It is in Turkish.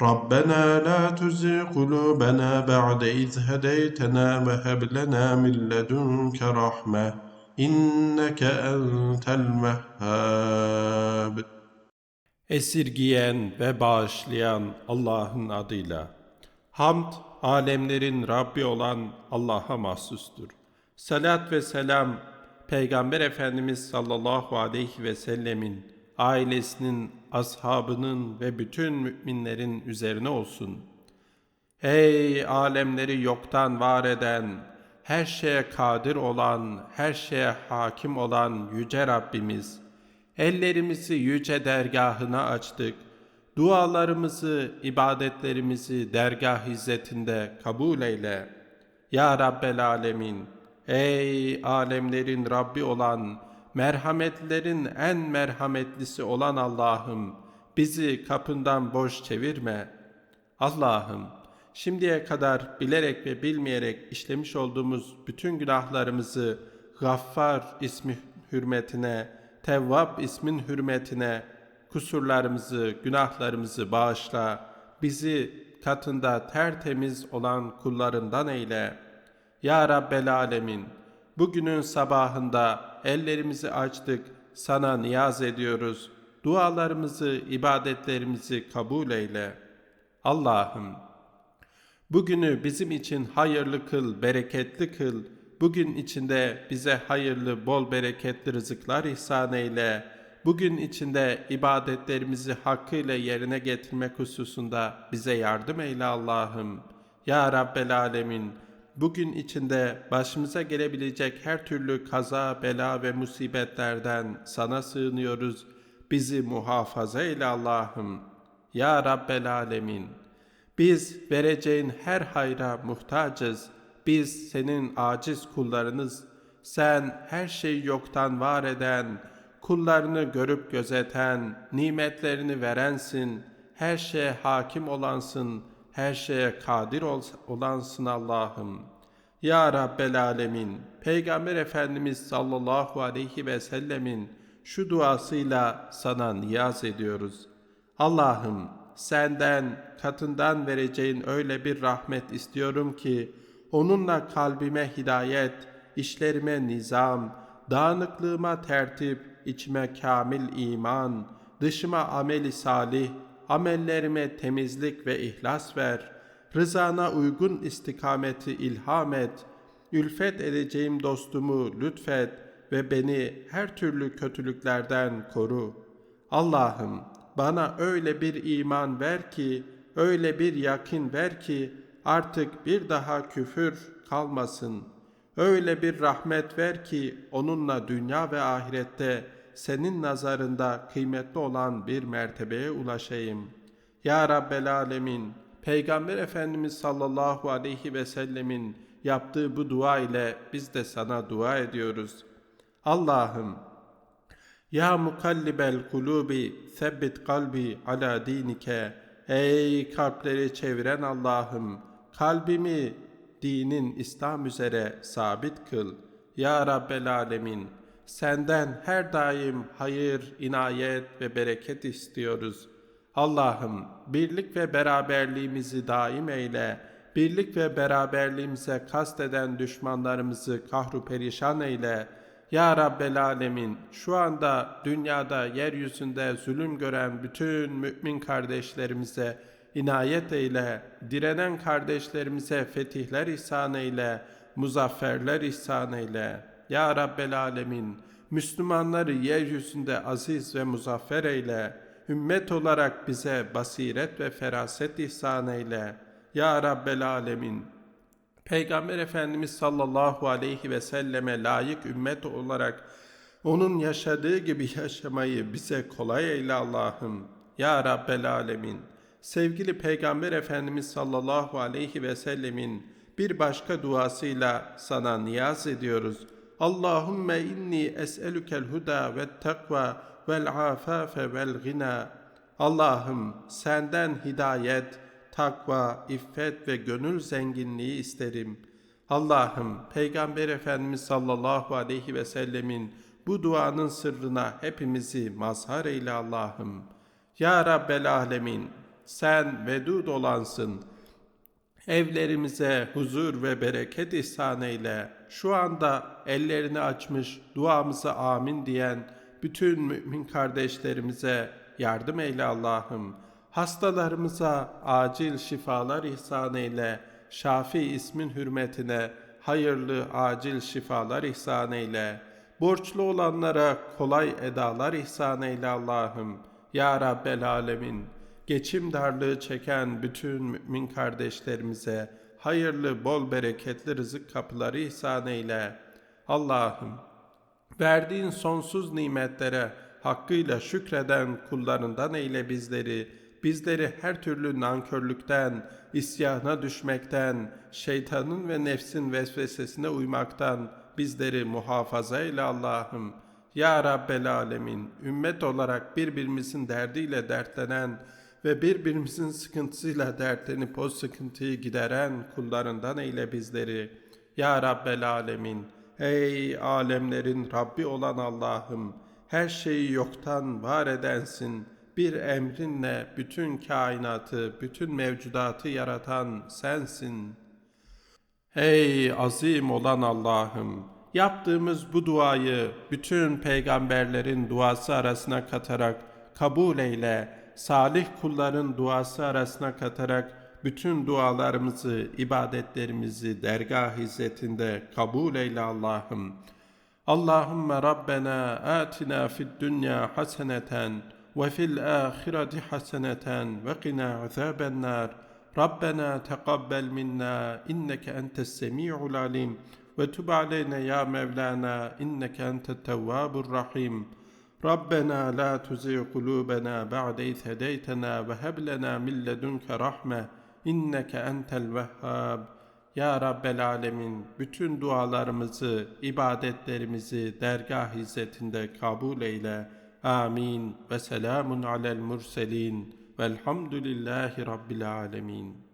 ربنا لا تزغ قلوبنا بعد إذ هديتنا وهب لنا من لدنك رحمة إنك أنت الوهاب Esirgiyen ve bağışlayan Allah'ın adıyla. Hamd, alemlerin Rabbi olan Allah'a mahsustur. Salat ve selam, Peygamber Efendimiz sallallahu aleyhi ve sellemin, ailesinin, ashabının ve bütün müminlerin üzerine olsun. Ey alemleri yoktan var eden, her şeye kadir olan, her şeye hakim olan Yüce Rabbimiz, ellerimizi yüce dergahına açtık. Dualarımızı, ibadetlerimizi dergah izzetinde kabul eyle. Ya Rabbel Alemin, ey alemlerin Rabbi olan, merhametlerin en merhametlisi olan Allah'ım, bizi kapından boş çevirme. Allah'ım, şimdiye kadar bilerek ve bilmeyerek işlemiş olduğumuz bütün günahlarımızı Gaffar ismi hürmetine, Tevvab ismin hürmetine kusurlarımızı, günahlarımızı bağışla. Bizi katında tertemiz olan kullarından eyle. Ya Rabbel Alemin, bugünün sabahında ellerimizi açtık, sana niyaz ediyoruz. Dualarımızı, ibadetlerimizi kabul eyle. Allah'ım, bugünü bizim için hayırlı kıl, bereketli kıl. Bugün içinde bize hayırlı, bol bereketli rızıklar ihsan eyle. Bugün içinde ibadetlerimizi hakkıyla yerine getirmek hususunda bize yardım eyle Allah'ım. Ya Rabbel Alemin, bugün içinde başımıza gelebilecek her türlü kaza, bela ve musibetlerden sana sığınıyoruz. Bizi muhafaza eyle Allah'ım. Ya Rabbel Alemin, biz vereceğin her hayra muhtacız. Biz senin aciz kullarınız. Sen her şeyi yoktan var eden, kullarını görüp gözeten, nimetlerini verensin. Her şeye hakim olansın, her şeye kadir ol- olansın Allah'ım. Ya Rabbel Alemin, Peygamber Efendimiz sallallahu aleyhi ve sellemin şu duasıyla sana niyaz ediyoruz. Allah'ım senden katından vereceğin öyle bir rahmet istiyorum ki onunla kalbime hidayet, işlerime nizam, dağınıklığıma tertip, içime kamil iman, dışıma ameli salih, amellerime temizlik ve ihlas ver. Rızana uygun istikameti ilham et. Ülfet edeceğim dostumu lütfet ve beni her türlü kötülüklerden koru. Allah'ım bana öyle bir iman ver ki, öyle bir yakin ver ki artık bir daha küfür kalmasın. Öyle bir rahmet ver ki onunla dünya ve ahirette senin nazarında kıymetli olan bir mertebeye ulaşayım. Ya Rabbel Alemin, Peygamber Efendimiz sallallahu aleyhi ve sellemin yaptığı bu dua ile biz de sana dua ediyoruz. Allah'ım, ya mukallibel kulubi sebbit kalbi ala dinike. Ey kalpleri çeviren Allah'ım kalbimi dinin İslam üzere sabit kıl. Ya Rabbel Alemin senden her daim hayır, inayet ve bereket istiyoruz. Allah'ım birlik ve beraberliğimizi daim eyle. Birlik ve beraberliğimize kasteden düşmanlarımızı kahru perişan eyle. Ya Rabbel Alemin şu anda dünyada yeryüzünde zulüm gören bütün mümin kardeşlerimize inayet eyle, direnen kardeşlerimize fetihler ihsan eyle, muzafferler ihsan eyle. Ya Rabbel Alemin, Müslümanları yeryüzünde aziz ve muzaffer eyle. Ümmet olarak bize basiret ve feraset ihsan eyle. Ya Rabbel Alemin, Peygamber Efendimiz sallallahu aleyhi ve selleme layık ümmet olarak onun yaşadığı gibi yaşamayı bize kolay eyle Allah'ım. Ya Rabbel Alemin. Sevgili Peygamber Efendimiz sallallahu aleyhi ve sellemin bir başka duasıyla sana niyaz ediyoruz. Allahümme inni es'elükel huda ve takva vel afafe vel gina. Allah'ım senden hidayet, takva, iffet ve gönül zenginliği isterim. Allah'ım Peygamber Efendimiz sallallahu aleyhi ve sellemin bu duanın sırrına hepimizi mazhar eyle Allah'ım. Ya Rabbel Alemin sen vedud olansın. Evlerimize huzur ve bereket ihsan eyle. Şu anda ellerini açmış duamıza amin diyen bütün mümin kardeşlerimize yardım eyle Allah'ım. Hastalarımıza acil şifalar ihsan eyle. Şafi ismin hürmetine hayırlı acil şifalar ihsan eyle. Borçlu olanlara kolay edalar ihsan eyle Allah'ım. Ya Rabbel Alemin. Geçim darlığı çeken bütün mümin kardeşlerimize hayırlı, bol bereketli rızık kapıları ihsan eyle. Allah'ım, verdiğin sonsuz nimetlere hakkıyla şükreden kullarından eyle bizleri. Bizleri her türlü nankörlükten, isyana düşmekten, şeytanın ve nefsin vesvesesine uymaktan bizleri muhafaza eyle Allah'ım. Ya Rabbel Alemin, ümmet olarak birbirimizin derdiyle dertlenen ve birbirimizin sıkıntısıyla dertlenip o sıkıntıyı gideren kullarından eyle bizleri. Ya Rabbel Alemin, ey alemlerin Rabbi olan Allah'ım, her şeyi yoktan var edensin. Bir emrinle bütün kainatı, bütün mevcudatı yaratan sensin. Ey azim olan Allah'ım, yaptığımız bu duayı bütün peygamberlerin duası arasına katarak kabul eyle. Salih kulların duası arasına katarak bütün dualarımızı, ibadetlerimizi dergah izzetinde kabul eyle Allah'ım. Allahümme Rabbena atina fid dünya haseneten ve fil ahireti haseneten ve qina azaben nar. Rabbena teqabbel minna inneke entes semi'ul alim ve tub aleyna ya Mevlana inneke entet tevvabur rahim. ربنا لا تزغ قلوبنا بعد إذ هديتنا وهب لنا من لدنك رحمة إنك أنت الوهاب Ya Rabbel Alemin bütün dualarımızı, ibadetlerimizi dergah izzetinde kabul eyle. Amin ve selamun alel murselin velhamdülillahi Rabbil Alemin.